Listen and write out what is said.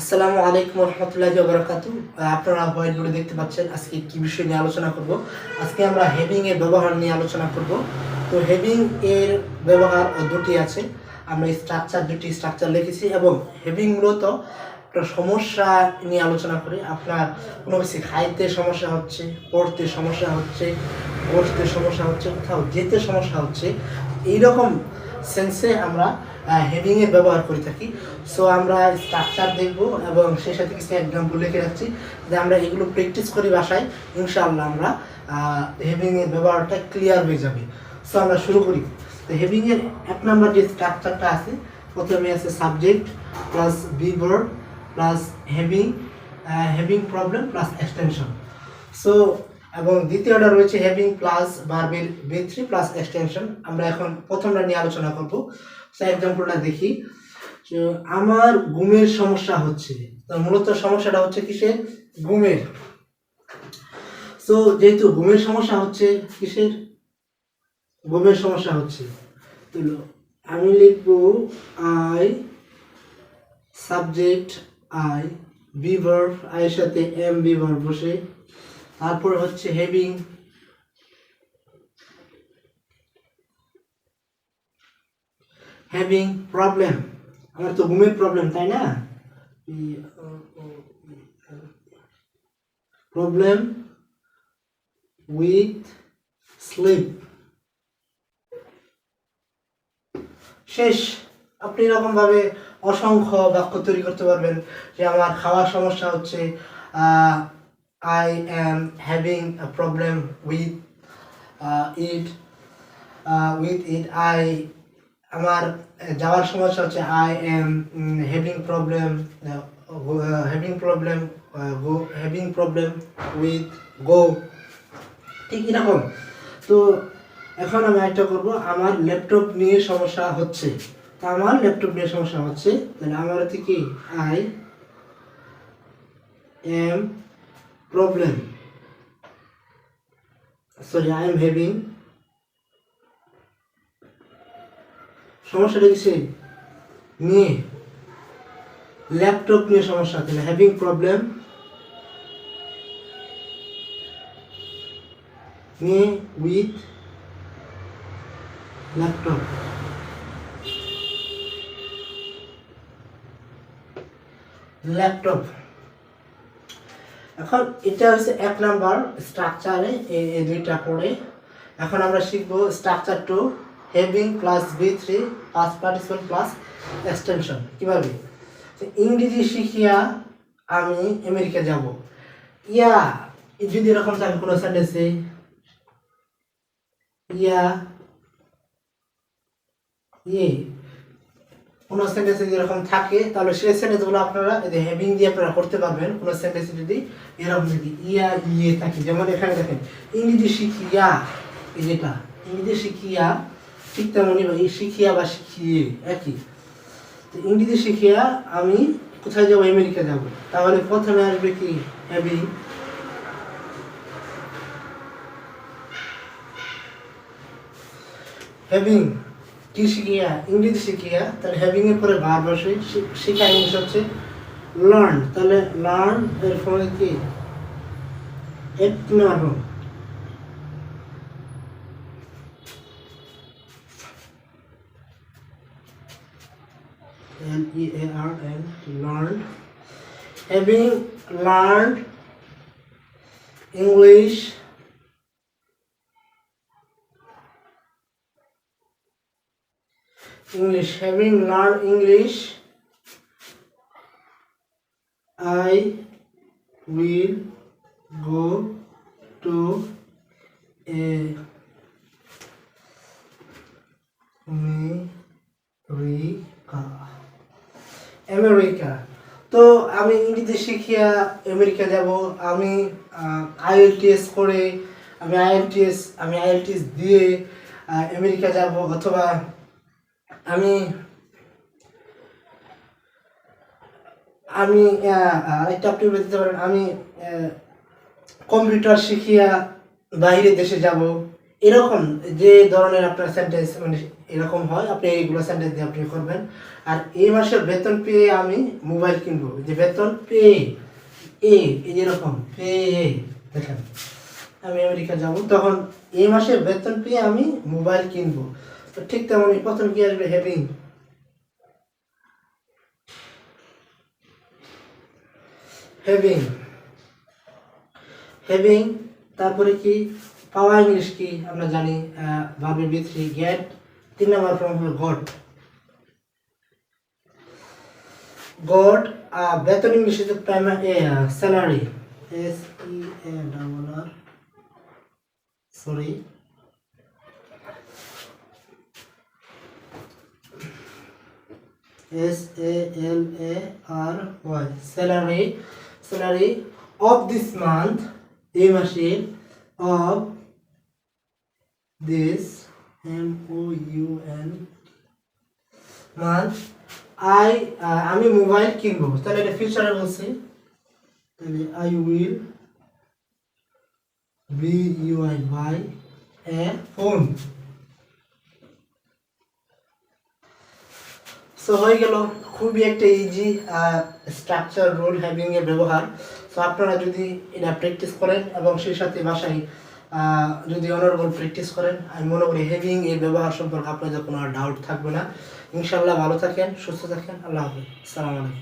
আসসালামু আলাইকুম রহমতুল্লাহ বরকাত আপনারা হোয়াইট বোর্ডে দেখতে পাচ্ছেন। আজকে কি বিষয় নিয়ে আলোচনা করব? আজকে আমরা হেভিং এর ব্যবহার নিয়ে আলোচনা করব। তো হেভিং এর ব্যবহার দুটি আছে। আমরা স্ট্রাকচার দুটি স্ট্রাকচার লিখেছি এবং হেভিং মূলত একটা সমস্যা নিয়ে আলোচনা করি। আপনার কোনো কিছু খাইতে সমস্যা হচ্ছে, পড়তে সমস্যা হচ্ছে, বসতে সমস্যা হচ্ছে, কোথাও যেতে সমস্যা হচ্ছে, এইরকম সেন্সে আমরা হেডিং এর ব্যবহার করে থাকি। সো আমরা স্ট্রাকচার দেখব এবং সেই সাথে কিছু এক্সাম্পল লিখে রাখছি যে আমরা এগুলো প্র্যাকটিস করি বাসায়। ইনশাআল্লাহ আমরা হেডিং এর ব্যবহারটা ক্লিয়ার হয়ে যাবে। সো আমরা শুরু করি। তো হেডিং এর এক নম্বর যে স্ট্রাকচারটা আছে, প্রথমে আছে subject plus be verb plus having having problem plus extension so এবং দ্বিতীয়টা রয়েছে হেভিং প্লাস ভার্বের বি থ্রি প্লাস এক্সটেনশন আমরা এখন প্রথমটা নিয়ে আলোচনা করব। এক্সাম্পলটা দেখি। তো আমার ঘুমের সমস্যা হচ্ছে। মূলত সমস্যাটা হচ্ছে কিসের ঘুমের। সো যেহেতু ঘুমের সমস্যা হচ্ছে, কিসের? ঘুমের সমস্যা হচ্ছে। তো আমি লিখব I subject I be verb আয়ের সাথে এম বি ভার্ব বসে। তারপর হচ্ছে হেভিং হ্যাভিং প্রবলেম আমার তো ঘুমের প্রবলেম তাই না প্রবলেম উইথ স্লিপ শেষ। আপনি এরকম ভাবে অসংখ্য বাক্য তৈরি করতে পারবেন যে আমার খাওয়ার সমস্যা হচ্ছে I am having a problem with eat with eat I আমার যাওয়ার সমস্যা হচ্ছে I am having problem having problem go having problem with go ঠিক এরকম তো এখন আমি একটা করব, আমার ল্যাপটপ নিয়ে সমস্যা হচ্ছে। তা আমার ল্যাপটপ নিয়ে সমস্যা হচ্ছে, তাহলে আমার হচ্ছে কি? I am problem sorry I am having সমস্যাটা কিসে নিয়ে ল্যাপটপ নিয়ে সমস্যা তাহলে হ্যাভিং প্রবলেম নিয়ে উইথ ল্যাপটপ ল্যাপটপ এখন এটা হচ্ছে এক নাম্বার স্ট্রাকচারে এই দুইটা পড়ে। এখন আমরা শিখব structure two having plus V three past participant plus extension কীভাবে? ইংরেজি শিখিয়া আমি আমেরিকা যাব। ইয়া, যদি এরকম থাকে কোনো সেন্টেন্সে ইয়া ইয়ে কোনো সেন্টেন্সে যদি এরকম থাকে, তাহলে সেই সেন্টেন্সগুলো আপনারা এই হেভিং দিয়ে আপনারা করতে পারবেন, কোনো সেন্টেন্সে যদি এরকম যদি ইয়া ইয়ে থাকে। যেমন এখানে দেখেন, ইংরেজি শিখিয়া, এই যেটা, ইংরেজি শিখিয়া ঠিক তেমনই এই শিখিয়া বা শিখিয়ে, একই। তো ইংরেজি শিখিয়া আমি কোথায় যাব? আমেরিকা যাব। তাহলে প্রথমে আসবে কি? হ্যাভিং হ্যাভিং কি শিখিয়া? ইংরেজি শিখিয়া, তাহলে হ্যাভিং এর পরে ভার বসে শিখা ইংলিশ হচ্ছে লার্ন তাহলে লার্ন এর ফলে কি? এক L E A R N learn having learned English English. Having learned English I will go to a America America. তো আমি ইংরেজি শিখিয়া আমেরিকা যাব, আমি আইএলটিএস করে, আমি আইএলটিএস আমি আইএলটিএস দিয়ে আমেরিকা যাব অথবা আমি আমি আরেকটা আপনি বলে দিতে পারেন, আমি কম্পিউটার শিখিয়া বাইরে দেশে যাব। এরকম যে ধরনের আপনার সেন্টেন্স মানে এরকম হয়, আপনি এইগুলো সেন্টেন্স দিয়ে আপনি করবেন। আর এই মাসের বেতন পেয়ে আমি মোবাইল কিনবো। যে বেতন পেয়ে, এ, এই যেরকম পেয়ে দেখেন, আমি আমেরিকা যাব, তখন এই মাসের বেতন পেয়ে আমি মোবাইল কিনবো। তো ঠিক তেমনই প্রথম কি আসবে? হ্যাভিং হ্যাভিং হ্যাভিং তারপরে কি? পাওয়া ইংলিশ কি আমরা জানি ভাবে বি থ্রি গেট তিন নম্বর ফর্ম হবে গট গট বেতন ইংলিশে salary S E A double R sorry S A L A R Y salary salary of this month এই মাসের of this M O U N month I আমি mobile কিনবো, তাহলে এটা ফিউচারে বলছি। তাহলে I will be U I buy a phone so হয়ে গেল। খুবই একটা ইজি স্ট্রাকচার রোল হ্যাভিং এর ব্যবহার। সো আপনারা যদি এটা প্র্যাকটিস করেন এবং সেই সাথে বাসায় যদি অনর্গল প্র্যাকটিস করেন, আমি মনে করি হেভিং এর ব্যবহার সম্পর্কে আপনাদের কোনো ডাউট থাকবে না। ইনশাআল্লাহ ভালো থাকেন, সুস্থ থাকেন, আল্লাহ হাফিজ। সালাম আলাইকুম।